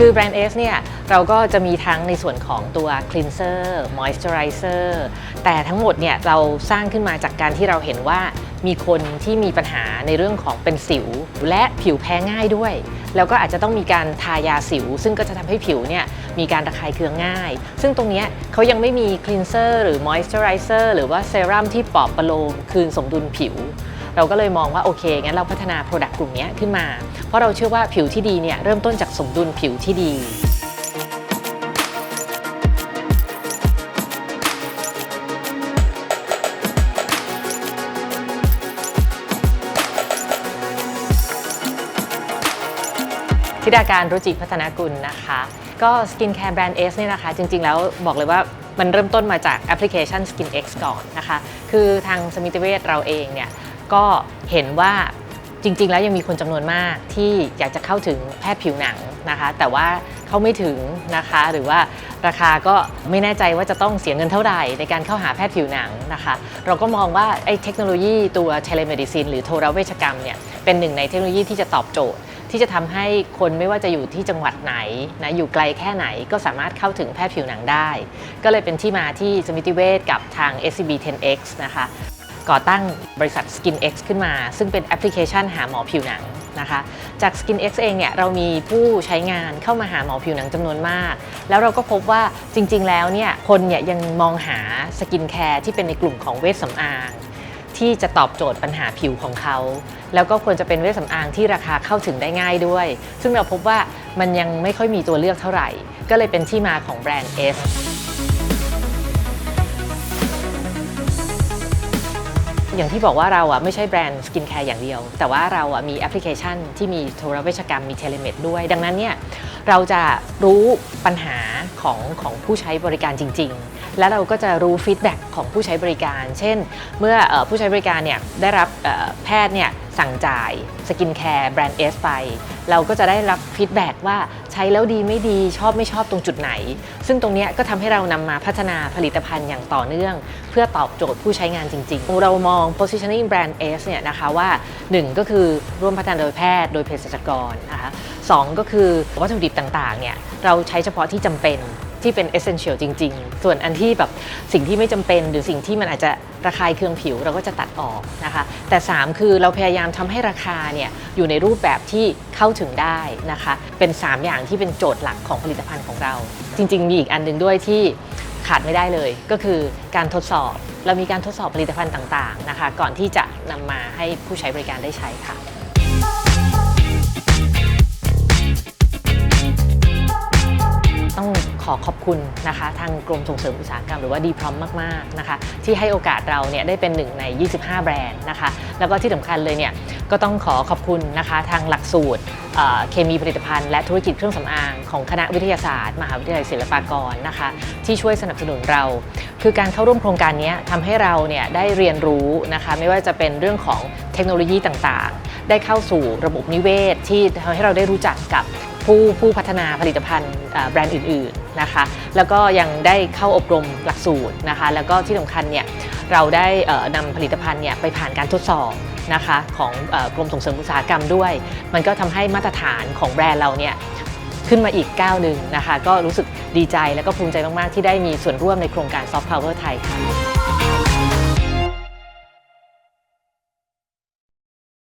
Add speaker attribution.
Speaker 1: คือแบรนด์ S เนี่ยเราก็จะมีทั้งในส่วนของตัว cleanser moisturizer แต่ทั้งหมดเนี่ยเราสร้างขึ้นมาจากการที่เราเห็นว่ามีคนที่มีปัญหาในเรื่องของเป็นสิว และผิวแพ้ง่ายด้วย แล้วก็อาจจะต้องมีการทายาสิว ซึ่งก็จะทำให้ผิวเนี่ยมีการระคายเคืองง่าย ซึ่งตรงนี้เขายังไม่มี cleanser หรือ moisturizer หรือว่าเซรั่มที่ปลอบประโลมคืนสมดุลผิว เราก็เลยมองว่าโอเคงั้นเราพัฒนา Product กลุ่มนี้ขึ้นมา เพราะเราเชื่อว่าผิวที่ดีเนี่ยเริ่มต้นจากสมดุลผิวที่ดีธิดาการรุจิพัฒนากุลนะคะ ก็สกินแคร์แบรนด์ S เนี่ยนะคะ จริง ๆ แล้วบอกเลยว่ามันเริ่มต้นมาจากแอปพลิเคชัน Skin X ก่อนนะคะ คือทางสมิติเวชเราเองเนี่ย ก็เห็นว่าจริง ๆ แล้วยังมีคนจำนวนมากที่อยากจะเข้าถึงแพทย์ผิวหนังนะคะ แต่ว่าเข้าไม่ถึงนะคะ หรือว่าราคาก็ไม่แน่ใจว่าจะต้องเสียเงินเท่าไหร่ในการเข้าหาแพทย์ผิวหนังนะคะ เราก็มองว่าไอ้เทคโนโลยีตัวเทเลเมดิซินหรือโทรเวชกรรมเนี่ยเป็นหนึ่งในเทคโนโลยีที่จะตอบโจทย์ ที่จะทำให้คนไม่ว่าจะอยู่ที่จังหวัดไหนนะอยู่ไกลแค่ไหนก็สามารถเข้าถึงแพทย์ผิวหนังได้ ก็เลยเป็นที่มาที่สมิติเวชกับทาง SCB 10X นะคะ ก่อตั้งบริษัท SkinX ขึ้นมา ซึ่งเป็นแอปพลิเคชันหาหมอผิวหนังนะคะ จาก SkinX เองเนี่ยเรามีผู้ใช้งานเข้ามาหาหมอผิวหนังจำนวนมาก แล้วเราก็พบว่าจริง ๆ แล้วเนี่ยคนเนี่ยยังมองหาสกินแคร์ที่เป็นในกลุ่มของเวชสำอางที่จะตอบโจทย์ปัญหาผิวของเขา แล้วก็ควรจะเป็นเวชสำอางที่ราคาเข้าถึงได้ง่ายด้วย ซึ่งเราพบว่ามันยังไม่ค่อยมีตัวเลือกเท่าไหร่ ก็เลยเป็นที่มาของแบรนด์ S อย่างที่บอกว่าเราอะไม่ใช่แบรนด์สกินแคร์อย่างเดียว แต่ว่าเราอะมีแอปพลิเคชันที่มีโทรเวชกรรมมีเทเลเมดด้วย ดังนั้นเนี่ยเราจะรู้ปัญหาของของผู้ใช้บริการจริง ๆ และเราก็จะรู้ฟีดแบ็กของผู้ใช้บริการ เช่น เมื่อผู้ใช้บริการเนี่ยได้รับแพทย์เนี่ย สั่งจ่ายสกินแคร์แบรนด์เอสไป เราก็จะได้รับฟีดแบ็กว่าใช้แล้วดีไม่ดีชอบไม่ชอบตรงจุดไหน ซึ่งตรงนี้ก็ทำให้เรานำมาพัฒนาผลิตภัณฑ์อย่างต่อเนื่อง เพื่อตอบโจทย์ผู้ใช้งานจริง ๆ เรามอง positioning brand S เนี่ยนะคะว่า 1 ก็คือร่วมพัฒนาโดยแพทย์โดยเภสัชกรนะคะสองก็คือวัตถุดิบต่างๆเนี่ยเราใช้เฉพาะที่จำเป็น ที่เป็น essential จริง ๆ ส่วนอันที่แบบสิ่งที่ไม่จำเป็นหรือสิ่งที่มันอาจจะระคายเคืองผิวเราก็จะตัดออกนะคะ แต่ 3 คือเราพยายามทำให้ราคาเนี่ยอยู่ในรูปแบบที่เข้าถึงได้นะคะ เป็น 3 อย่างที่เป็นโจทย์หลักของผลิตภัณฑ์ของเรา จริง ๆ มีอีกอันหนึ่งด้วยที่ขาดไม่ได้เลย ก็คือการทดสอบ เรามีการทดสอบผลิตภัณฑ์ต่าง ๆ นะคะ ก่อนที่จะนำมาให้ผู้ใช้บริการได้ใช้ค่ะ ขอขอบคุณนะคะทางกรมส่งเสริมอุตสาหกรรมหรือว่าดีพร้อมมากๆนะคะที่ให้โอกาสเราเนี่ยได้เป็นหนึ่งใน 25 แบรนด์นะคะแล้วก็ที่สำคัญเลยเนี่ยก็ต้องขอขอบคุณนะคะทางหลักสูตรเเคมีผลิตภัณฑ์และธุรกิจเครื่องสำอางของคณะวิทยาศาสตร์ มหาวิทยาลัยศิลปากรนะคะที่ช่วยสนับสนุนเรา คือการเข้าร่วมโครงการนี้ทำให้เราเนี่ยได้เรียนรู้นะคะไม่ว่าจะเป็นเรื่องของเทคโนโลยีต่างๆ ได้เข้าสู่ระบบนิเวศ ที่ทำให้เราได้รู้จักกับ ผู้ผู้พัฒนาผลิตภัณฑ์แบรนด์อื่นๆนะคะ แล้วก็ยังได้เข้าอบรมหลักสูตรนะคะ แล้วก็ที่สำคัญเนี่ยเราได้นำผลิตภัณฑ์เนี่ยไปผ่านการทดสอบนะคะของอกรมส่งเสริมอุตสาหกรรมด้วย มันก็ทำให้มาตรฐานของแบรนด์เราเนี่ยขึ้นมาอีกก้าวหนึ่งนะคะ ก็รู้สึกดีใจและก็ภูมิใจมาก ๆ ที่ได้มีส่วนร่วมในโครงการ Soft Power ไทยค่ะ